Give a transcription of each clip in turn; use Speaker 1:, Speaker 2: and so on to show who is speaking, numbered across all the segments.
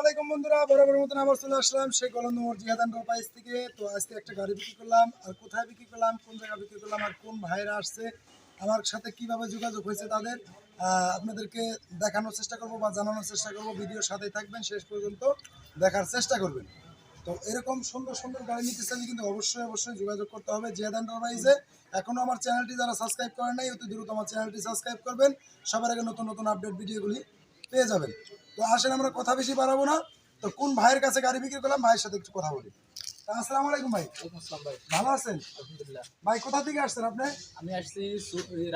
Speaker 1: আলাইকুম বন্ধুরা বরাবর মতন আবার চলে আসলাম সেই গলন্দমোর জিহাদান পাইস থেকে। তো আজকে একটা গাড়ি বিক্রি করলাম, আর কোথায় বিক্রি করলাম, কোন জায়গায় বিক্রি করলাম, আর কোন ভাইরা আসছে, আমার সাথে কীভাবে যোগাযোগ হয়েছে তাদের আপনাদেরকে দেখানোর চেষ্টা করব বা জানানোর চেষ্টা করব। ভিডিওর সাথেই থাকবেন, শেষ পর্যন্ত দেখার চেষ্টা করবেন। তো এরকম সুন্দর সুন্দর গাড়ি নিতে চাইলে কিন্তু অবশ্যই অবশ্যই যোগাযোগ করতে হবে জিয়াদ এন্টারপ্রাইজে এখনও আমার চ্যানেলটি যারা সাবস্ক্রাইব করেন নাই, অতি দ্রুত আমার চ্যানেলটি সাবস্ক্রাইব করবেন। সবার আগে নতুন নতুন আপডেট ভিডিওগুলি পেয়ে যাবেন। তো আসেন আমরা কথা বেশি বাড়াবো না। তো কোন ভাইয়ের কাছে গাড়ি বিক্রি করলাম ভাইয়ের সাথে একটু কথা বলি। আসসালামু আলাইকুম ভাই।
Speaker 2: ভাই।
Speaker 1: ভালো আছেন?
Speaker 2: আলহামদুলিল্লাহ।
Speaker 1: ভাই কোথা থেকে আসছেন আপনি?
Speaker 2: আমি আসছি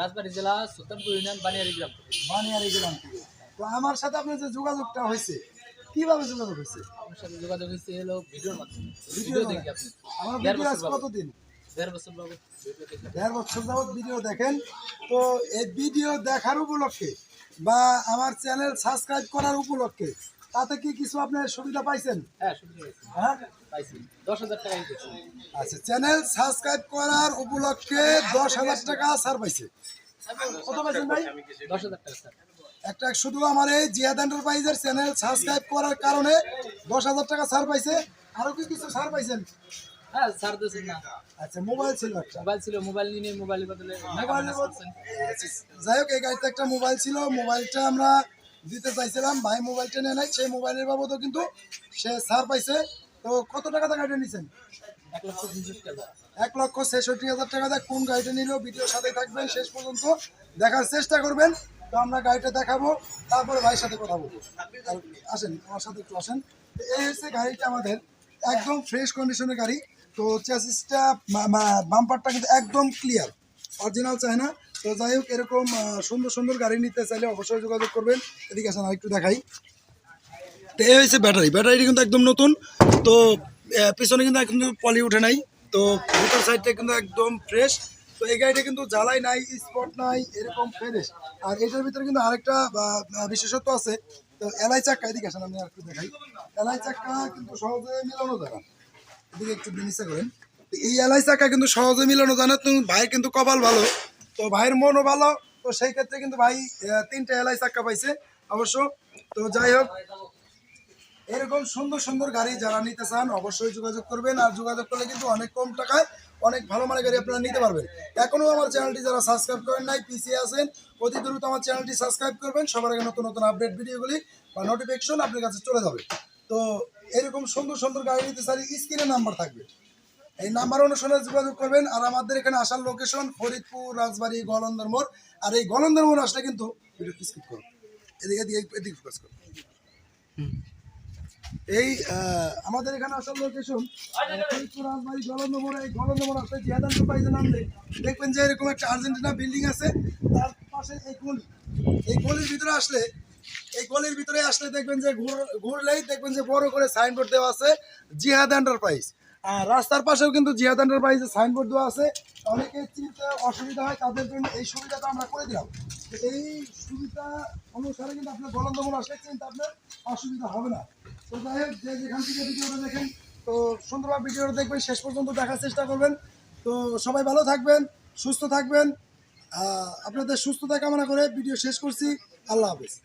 Speaker 2: রাজবাড়ী জেলা সুলতানপুর ইউনিয়ন বানিয়ারি গ্রাম
Speaker 1: বানিয়ারি গ্রাম থেকে। তো আমার সাথে আপনার যে যোগাযোগটা হয়েছে কীভাবে যোগাযোগ হয়েছে?
Speaker 2: আপনার সাথে যোগাযোগ হয়েছে হলো ভিডিওর মাধ্যমে।
Speaker 1: ভিডিও
Speaker 2: ভিডিও দেখি আপনি।
Speaker 1: আমার ভিডিও আজ কতদিন?
Speaker 2: দেড় বছর ভিডিও
Speaker 1: দেখেন। তো এই ভিডিও দেখার উপলক্ষে বা আমার চ্যানেল সাবস্ক্রাইব করার উপলক্ষে তাতে কি কিছু আপনার সুবিধা পাইছেন?
Speaker 2: হ্যাঁ
Speaker 1: হ্যাঁ? আচ্ছা চ্যানেল সাবস্ক্রাইব করার উপলক্ষে দশ হাজার টাকা ছাড় পাইছে। কত পাইছেন ভাই?
Speaker 2: দশ হাজার টাকা স্যার
Speaker 1: একটা শুধু আমার এই জিয়াদ এন্টারপ্রাইজের চ্যানেল সাবস্ক্রাইব করার কারণে দশ হাজার টাকা ছাড় পাইছে। আরও কি কিছু ছাড় পাইছেন?
Speaker 2: হ্যাঁ না
Speaker 1: আচ্ছা মোবাইল ছিল একটা।
Speaker 2: মোবাইল ছিল মোবাইল নিয়ে মোবাইলের বদলে
Speaker 1: মোবাইলের
Speaker 2: করছেন।
Speaker 1: যাই হোক এই গাড়িতে একটা মোবাইল ছিল মোবাইলটা আমরা দিতে চাইছিলাম। ভাই মোবাইলটা নেয় নাই সেই মোবাইলের বাবদও কিন্তু সে ছাড় পাইছে। তো কত গাড়িটা নিছেন?
Speaker 2: এক লক্ষ
Speaker 1: ছেষট্টি হাজার টাকা দিয়ে কোন গাড়িটা নিল ভিডিওর সাথে থাকবেন শেষ পর্যন্ত দেখার চেষ্টা করবেন। তো আমরা গাড়িটা দেখাবো তারপরে ভাইয়ের সাথে কথা বলব। আসেন আমার সাথে একটু আসেন। এই হচ্ছে গাড়িটা আমাদের একদম ফ্রেশ কন্ডিশনের গাড়ি। তো চ্যাসিসটা বাম্পারটা কিন্তু একদম ক্লিয়ার অরিজিনাল চায় না তো যাই হোক, এরকম সুন্দর সুন্দর গাড়ি নিতে চাইলে অবশ্যই যোগাযোগ করবেন। এদিকে আসেন আর একটু দেখাই। তো এই হয়েছে ব্যাটারি ব্যাটারিটি কিন্তু একদম নতুন। তো পিছনে কিন্তু এখন পলি উঠে নাই। তো, ভিতর সাইডটা কিন্তু একদম ফ্রেশ তো এই গাড়িটা কিন্তু জ্বালাই নাই স্পট নাই, এরকম ফ্রেশ আর এটার ভিতরে কিন্তু আরেকটা বিশেষত্ব আছে। তো এলাই চাক্কা, এদিকে আসেন, আমি আর একটু দেখাই। এলাই চাক্কা কিন্তু সহজে মিলানো যায় এদিকে একটু করেন। এই এলাই চাক্কা কিন্তু সহজে মিলানো যায় না, তো ভাইয়ের কিন্তু কপাল ভালো। তো ভাইয়ের মনও ভালো, তো সেই ক্ষেত্রে কিন্তু ভাই তিনটা এলাই চাক্কা পাইছে অবশ্য। তো যাই হোক, এরকম সুন্দর সুন্দর গাড়ি যারা নিতে চান অবশ্যই যোগাযোগ করবেন, আর যোগাযোগ করলে কিন্তু অনেক কম টাকায় অনেক ভালো মানের গাড়ি আপনারা নিতে পারবেন। এখনও আমার চ্যানেলটি যারা সাবস্ক্রাইব করেন নাই, পিছিয়ে আছেন, অতি দ্রুত আমার চ্যানেলটি সাবস্ক্রাইব করবেন। সবার আগে নতুন নতুন আপডেট ভিডিওগুলি বা নোটিফিকেশন আপনার কাছে চলে যাবে। তো এরকম সুন্দর সুন্দর গাড়ি নিতে চাইলে স্ক্রিনে নাম্বার থাকবে। এই নাম্বার অনুসারে যোগাযোগ করবেন আর আমাদের এখানে আসার লোকেশন ফরিদপুর, রাজবাড়ি, গলন্দর মোড়। আর এই গলন্দর মোড় আসলে কিন্তু এই আমাদের এখানে আসার লোকেশন রাজবাড়ি এই গলন্দর মোড় আসলে জিয়াদান দেখবেন যে এরকম একটা আর্জেন্টিনা বিল্ডিং আছে, তার পাশে এই গলি ভিতরে আসলে এই গলির ভিতরে আসলে দেখবেন যে ঘুর- ঘুরলেই দেখবেন যে বড় করে সাইনবোর্ড দেওয়া আছে, জিহাদ এন্টারপ্রাইজ আর রাস্তার পাশেও কিন্তু জিহাদ এন্টারপ্রাইজের সাইনবোর্ড দেওয়া আছে। অনেকে চিনতে, অসুবিধা হয়, তাদের জন্য এই সুবিধাটা আমরা করে দিলাম। এই সুবিধা অনুসারে কিন্তু আপনার গলন্দমূল আসলে চিন্তা আপনার অসুবিধা হবে না। তো যাই হোক, যে যেখান থেকে ভিডিওটা দেখেন, তো সুন্দরভাবে ভিডিওটা দেখবেন, শেষ পর্যন্ত দেখার চেষ্টা করবেন। তো সবাই ভালো থাকবেন, সুস্থ থাকবেন। আপনাদের সুস্থতা কামনা করে ভিডিও শেষ করছি। আল্লাহ হাফেজ।